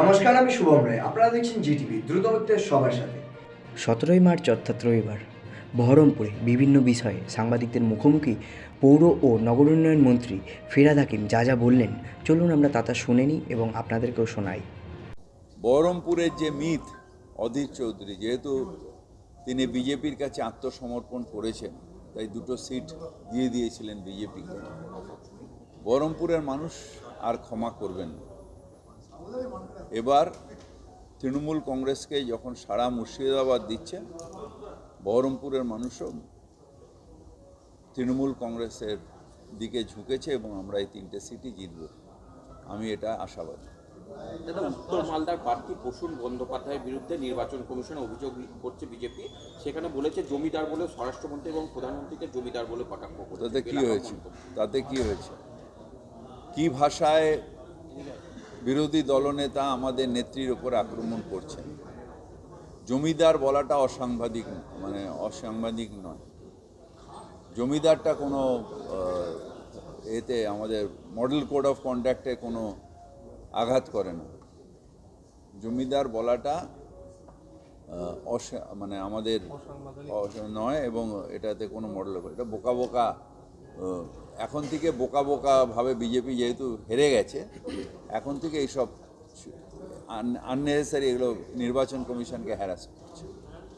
নমস্কার আমি শুভম রায়। আপনারা দেখছেন জিটিভি দ্রুতগতির সবার সাথে। সতেরোই মার্চ অর্থাৎ রবিবার বহরমপুরে বিভিন্ন বিষয়ে সাংবাদিকদের মুখোমুখি পৌর ও নগর উন্নয়ন মন্ত্রী ফিরাদ হাকিম যা যা বললেন চলুন আমরা তা তা শুনে নিই এবং আপনাদেরকেও শোনাই। বহরমপুরের যে মিথ অধীর চৌধুরী যেহেতু তিনি বিজেপির কাছে আত্মসমর্পণ করেছেন তাই দুটো সিট দিয়ে দিয়েছিলেন বিজেপিকে। বহরমপুরের মানুষ আর ক্ষমা করবেন না। এবার তৃণমূল কংগ্রেসকে যখন সারা মুর্শিদাবাদ দিচ্ছে বহরমপুরের মানুষও তৃণমূল কংগ্রেসের দিকে ঝুঁকেছে এবং আমরা এই তিনটে সিটি জিতব। আমি এটা আশাবাদী। দাদা উত্তর মালদার প্রার্থী প্রসূন বন্দ্যোপাধ্যায়ের বিরুদ্ধে নির্বাচন কমিশন অভিযোগ করছে বিজেপি। সেখানে বলেছে জমিদার বলে স্বরাষ্ট্রমন্ত্রী এবং প্রধানমন্ত্রীকে জমিদার বলে কটাক্ষ করছে। তাতে কি হয়েছে? তাতে কি হয়েছে? কি ভাষায় বিরোধী দলনেতা আমাদের নেত্রীর ওপর আক্রমণ করছেন। জমিদার বলাটা অসাংবাদিক মানে অসাংবাদিক নয়। জমিদারটা কোনো এতে আমাদের মডেল কোড অফ কন্ডাক্টে কোনো আঘাত করে না। জমিদার বলাটা মানে আমাদের অস- নয় এবং এটাতে কোনো মডেল এটা বোকা বোকা এখন থেকে বোকা বোকা ভাবে বিজেপি যেহেতু হেরে গেছে এখন থেকে এইসব আননেসেসারি এগুলো নির্বাচন কমিশনকে হ্যারাস করছে।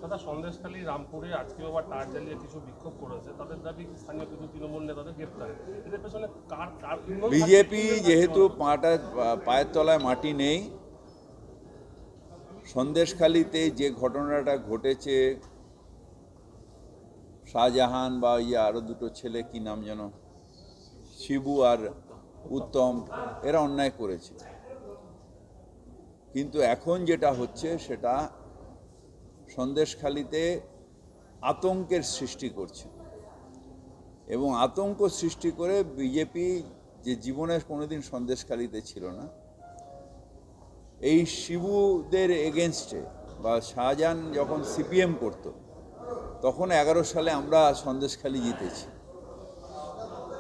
দাদা সন্দেশখালী রামপুরে আজকেও আবার টায়ার জ্বালিয়ে কিছু বিক্ষোভ করেছে। তাদের দাবি স্থানীয় কিছু তৃণমূল নেতাদের গ্রেপ্তার। এদের পেছনে কার কার বিজেপি যেহেতু পাটা পায়ের তলায় মাটি নেই সন্দেশখালিতে যে ঘটনাটা ঘটেছে শাহজাহান বা ইয়ে আরও দুটো ছেলে কি নাম যেন শিবু আর উত্তম, এরা অন্যায় করেছে। কিন্তু এখন যেটা হচ্ছে, সেটা সন্দেশখালিতে আতঙ্কের সৃষ্টি করছে। এবং আতঙ্ক সৃষ্টি করে বিজেপি যে জীবনে কোনোদিন সন্দেশখালিতে ছিল না, এই শিবুদের এগেনস্টে বা শাহজাহান যখন সিপিএম করত, তখন এগারো সালে আমরা সন্দেশখালি জিতেছি।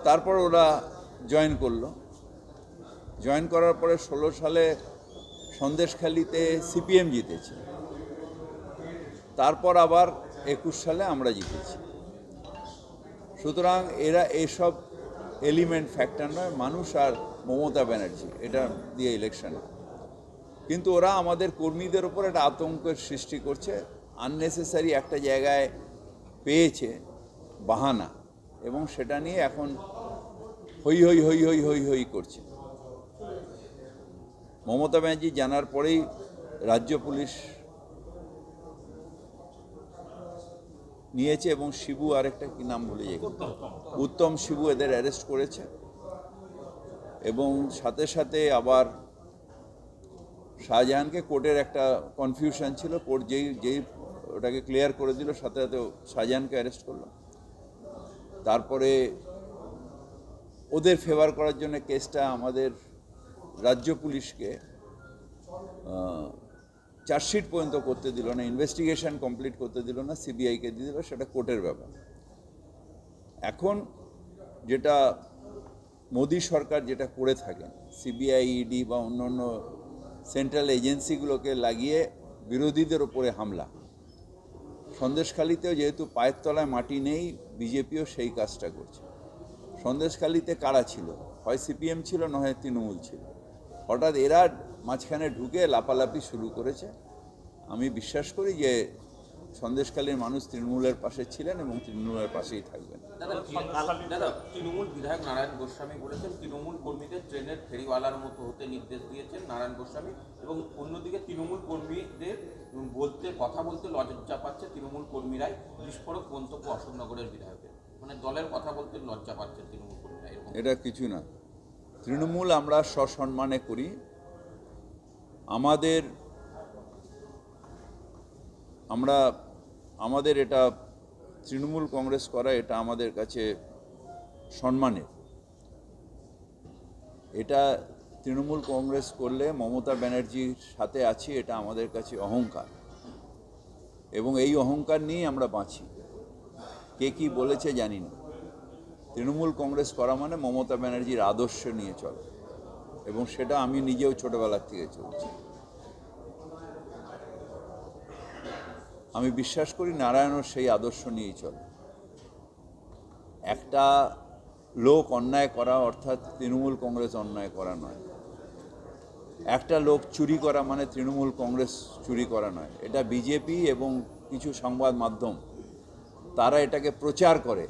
তারপর ওরা জয়েন করল। জয়েন করার পরে ষোলো সালে সন্দেশখালিতে সিপিএম জিতেছে। তারপর আবার একুশ সালে আমরা জিতেছি। সুতরাং এরা এসব এলিমেন্ট ফ্যাক্টর নয়, মানুষ আর মমতা ব্যানার্জি, এটা দিয়ে ইলেকশন কিন্তু ওরা আমাদের কর্মীদের ওপর একটা আতঙ্কের সৃষ্টি করছে আননেসেসারি একটা জায়গায় পেয়েছে বাহানা। এবং সেটা নিয়ে এখন হই হই হই হই হই হই করছে। মমতা ব্যানার্জি জানার পরেই রাজ্য পুলিশ নিয়েছে এবং শিবু আরেকটা কি নাম ভুলে যাই। উত্তম শিবু এদের অ্যারেস্ট করেছে। এবং সাথে সাথে আবার শাহজাহানকে কোর্টের একটা কনফিউশন ছিল। কোর্ট যেই যেই ওটাকে ক্লিয়ার করে দিল, সাথে সাথে শাহজাহানকে অ্যারেস্ট করল। তারপরে ওদের ফেভার করার জন্য কেসটা আমাদের রাজ্য পুলিশকে চার্জশিট পর্যন্ত করতে দিল না ইনভেস্টিগেশন কমপ্লিট করতে দিল না সিবিআইকে দিয়ে দিল, সেটা কোর্টের ব্যাপার। এখন যেটা মোদী সরকার যেটা করে থাকেন সিবিআই ইডি বা অন্য অন্য সেন্ট্রাল এজেন্সিগুলোকে লাগিয়ে বিরোধীদের ওপরে হামলা সন্দেশখালিতেও যেহেতু পায়ের তলায় মাটি নেই, বিজেপিও সেই কাজটা করছে। সন্দেশখালিতে কারা ছিল? হয় সিপিএম ছিল নয় তৃণমূল ছিল? হঠাৎ এরা মাঝখানে ঢুকে লাপালাপি শুরু করেছে। আমি বিশ্বাস করি যে সন্দেশখালীর মানুষ তৃণমূলের পাশে ছিলেন এবং তৃণমূলের পাশেই থাকবেন। তৃণমূল বিধায়ক নারায়ণ গোস্বামী বলেছেন তৃণমূল কর্মীদের ট্রেনের ফেরিওয়ালার মতো হতে নির্দেশ দিয়েছেন নারায়ণ গোস্বামী এবং অন্যদিকে তৃণমূল কর্মীদের বলতে কথা বলতে লজ্জা পাচ্ছে তৃণমূল কর্মীরাই বিস্ফোরক মন্তব্য অশোকনগরের বিধায়কের। মানে দলের কথা বলতে লজ্জা পাচ্ছে তৃণমূল কর্মীরা এরকম। এটা কিছু না। তৃণমূল আমরা সসম্মানে করি। আমাদের আমরা আমাদের এটা তৃণমূল কংগ্রেস করা, এটা আমাদের কাছে সম্মানের। এটা তৃণমূল কংগ্রেস করলে মমতা ব্যানার্জির সাথে আছি, এটা আমাদের কাছে অহংকার। এবং এই অহংকার নিয়েই আমরা বাঁচি। কে কি বলেছে জানি না। তৃণমূল কংগ্রেস করা মানে মমতা ব্যানার্জির আদর্শ নিয়ে চলে। এবং সেটা আমি নিজেও ছোটবেলার থেকে চলছি। আমি বিশ্বাস করি নারায়ণও সেই আদর্শ নিয়েই চলে। একটা লোক অন্যায় করা অর্থাৎ তৃণমূল কংগ্রেস অন্যায় করা নয়। একটা লোক চুরি করা মানে তৃণমূল কংগ্রেস চুরি করা নয়। এটা বিজেপি এবং কিছু সংবাদ মাধ্যম, তারা এটাকে প্রচার করে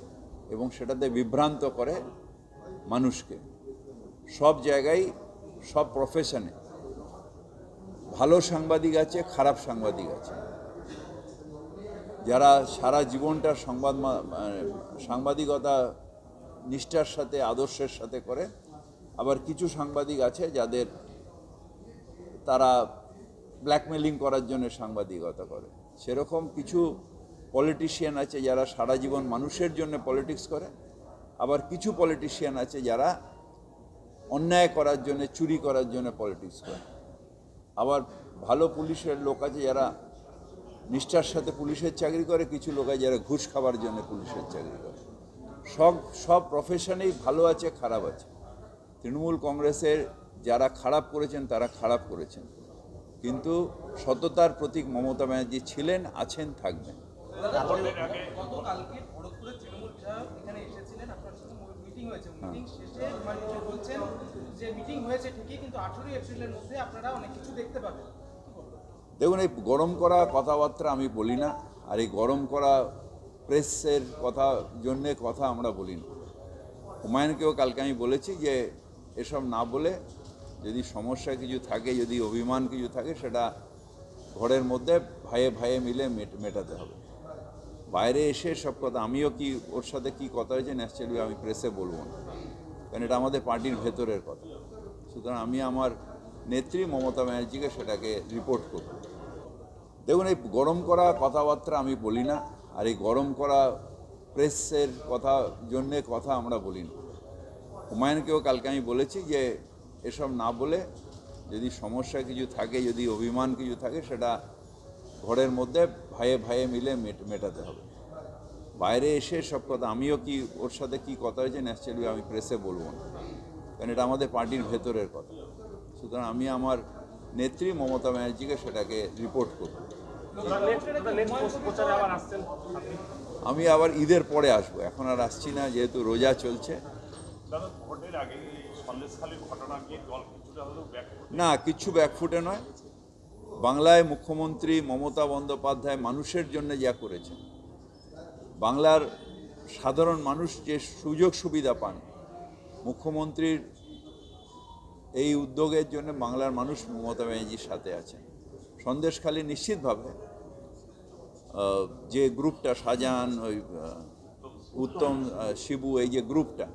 এবং সেটাতে বিভ্রান্ত করে মানুষকে। সব জায়গায়, সব প্রফেশনে ভালো সাংবাদিক আছে, খারাপ সাংবাদিক আছে। যারা সারা জীবনটা সংবাদ মানে সাংবাদিকতা নিষ্ঠার সাথে, আদর্শের সাথে করে, আবার কিছু সাংবাদিক আছে যাদের তারা ব্ল্যাকমেলিং করার জন্য সাংবাদিকতা করে। সেরকম কিছু পলিটিশিয়ান আছে যারা সারা জীবন মানুষের জন্য পলিটিক্স করে, আবার কিছু পলিটিশিয়ান আছে যারা অন্যায় করার জন্য, চুরি করার জন্য পলিটিক্স করে। আবার ভালো পুলিশের লোক আছে যারা নিষ্ঠার সাথে পুলিশের চাকরি করে কিছু লোক যারা ঘুষ খাবার জন্য পুলিশের চাকরি করে। সব সব প্রফেশনেই ভালো আছে খারাপ আছে। তৃণমূল কংগ্রেসের যারা খারাপ করেছেন তারা খারাপ করেছেন। কিন্তু সততার প্রতীক মমতা ব্যানার্জি ছিলেন আছেন থাকবেন। সঙ্গে মিটিং হয়েছে। যে মিটিং ঠিকই কিন্তু আঠেরোই এপ্রিলের মধ্যে আপনারা অনেক কিছু দেখতে পাবেন। দেখুন, এই গরম করা কথাবার্তা আমি বলি না, আর এই গরম করা প্রেসের কথা, জন্যে কথা আমরা বলি না। হুমায়ুনকেও কালকে আমি বলেছি যে, এসব না বলে যদি সমস্যা কিছু থাকে, যদি অভিমান কিছু থাকে, সেটা ঘরের মধ্যে ভাইয়ে ভাইয়ে মিলে মেটাতে হবে। বাইরে এসে সব কথা, আমিও কি, ওর সাথে কি কথা হয়েছে, ন্যাচারালি আমি প্রেসে বলব না। কারণ এটা আমাদের পার্টির ভেতরের কথা। সুতরাং আমি আমার নেত্রী মমতা ব্যানার্জিকে সেটাকে রিপোর্ট করব। দেখুন, এই গরম করা কথাবার্তা আমি বলি না, আর এই গরম করা প্রেসের কথা, জন্যে কথা আমরা বলি না। হুমায়ুনকেও কালকে আমি বলেছি যে, এসব না বলে যদি সমস্যা কিছু থাকে, যদি অভিমান কিছু থাকে, সেটা ঘরের মধ্যে ভাইয়ে ভাইয়ে মিলে মেটাতে হবে। বাইরে এসে সব কথা, আমিও কি ওর সাথে কি কথা হয়েছে, ন্যাচারালি আমি প্রেসে বলব না। কারণ এটা আমাদের পার্টির ভেতরের কথা। সুতরাং আমি আমার নেত্রী মমতা ব্যানার্জিকে সেটাকে রিপোর্ট করব। আমি আবার ঈদের পরে আসব এখন আর আসছি না যেহেতু রোজা চলছে। না কিচ্ছু ব্যাকফুটে নয়। বাংলায় মুখ্যমন্ত্রী মমতা বন্দ্যোপাধ্যায় মানুষের জন্য যা করেছেন। বাংলার সাধারণ মানুষ যে সুযোগ সুবিধা পান মুখ্যমন্ত্রীর এই উদ্যোগের জন্য বাংলার মানুষ মমতা ব্যানার্জির সাথে আছেন। সন্দেশখালী নিশ্চিতভাবে যে গ্রুপটা শাহজাহান ওই উত্তম শিবু এই যে গ্রুপটা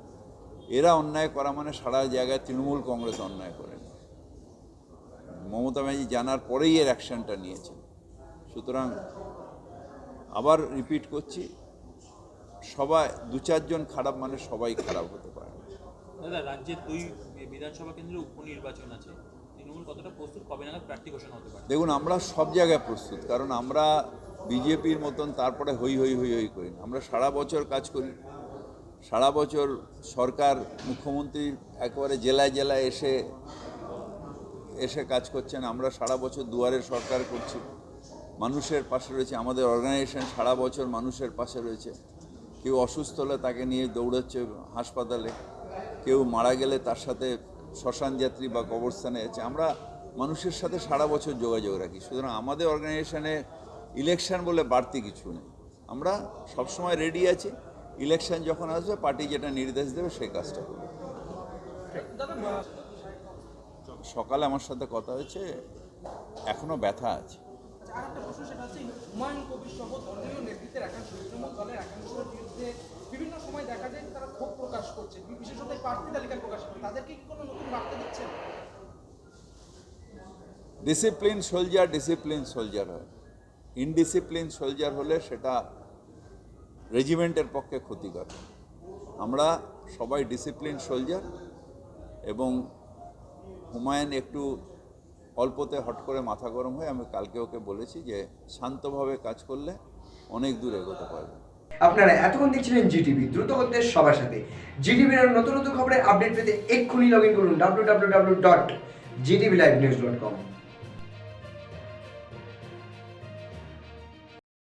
এরা অন্যায় করা মানে সারা জায়গায় তৃণমূল কংগ্রেস অন্যায় করেন মমতা ব্যানার্জি জানার পরেই এর অ্যাকশনটা নিয়েছেন। সুতরাং আবার রিপিট করছি সবাই দু চারজন খারাপ মানে সবাই খারাপ হতে পারে দাদা রাজ্যের দুই বিধানসভা কেন্দ্রে উপনির্বাচন আছে। তৃণমূল কতটা প্রস্তুত? কবে নাগাদ প্রার্থী ঘোষণা হতে পারে? দেখুন আমরা সব জায়গায় প্রস্তুত কারণ আমরা বিজেপির মতন তারপরে হই হই হই হই করি আমরা সারা বছর কাজ করি। সারা বছর সরকার মুখ্যমন্ত্রী একেবারে জেলায় জেলায় এসে এসে কাজ করছেন। আমরা সারা বছর দুয়ারে সরকার করছি। মানুষের পাশে রয়েছে। আমাদের অর্গানাইজেশন সারা বছর মানুষের পাশে রয়েছে। কেউ অসুস্থ হলে তাকে নিয়ে দৌড়াচ্ছে হাসপাতালে। কেউ মারা গেলে তার সাথে শ্মশান যাত্রী বা কবরস্থানে আছে আমরা মানুষের সাথে সারা বছর যোগাযোগ রাখি। সুতরাং আমাদের অর্গানাইজেশনে ইলেকশন বলে বাড়তি কিছু নেই। আমরা সবসময় রেডি আছি। ইলেকশন যখন আসবে পার্টি যেটা নির্দেশ দেবে সেই কাজটা করব। সকালে আমার সাথে কথা হয়েছে এখনও ব্যথা আছে। আর একটা প্রশ্ন সেটা হচ্ছে হুমায়ুন কবির সহ দলীয় নেতৃত্বের একাংশ তৃণমূল দলের একাংশের বিরুদ্ধে বিভিন্ন সময় দেখা যায় তারা ক্ষোভ প্রকাশ করছে। বিশেষত প্রার্থী তালিকা প্রকাশ করে তাদেরকে কি কোনো নতুন বার্তা দিচ্ছেন? ডিসিপ্লিন সোলজার ডিসিপ্লিন সোলজার হয়। ইনডিসিপ্লিন সোলজার হলে সেটা রেজিমেন্টের পক্ষে ক্ষতিকর। আমরা সবাই ডিসিপ্লিন সোলজার এবং হুমায়ুন একটু অল্পতে হট করে মাথা গরম হয়ে আমি কালকে ওকে বলেছি যে শান্তভাবে কাজ করলে অনেক দূর এগোতে পারবে। আপনারা এতক্ষণ দেখছিলেন জিটিভি, দ্রুত করতে সবার সাথে। জিটিভির নতুন নতুন খবরের আপডেট পেতে এক্ষুনি লগ ইন করুন W W W dot GTV live news dot com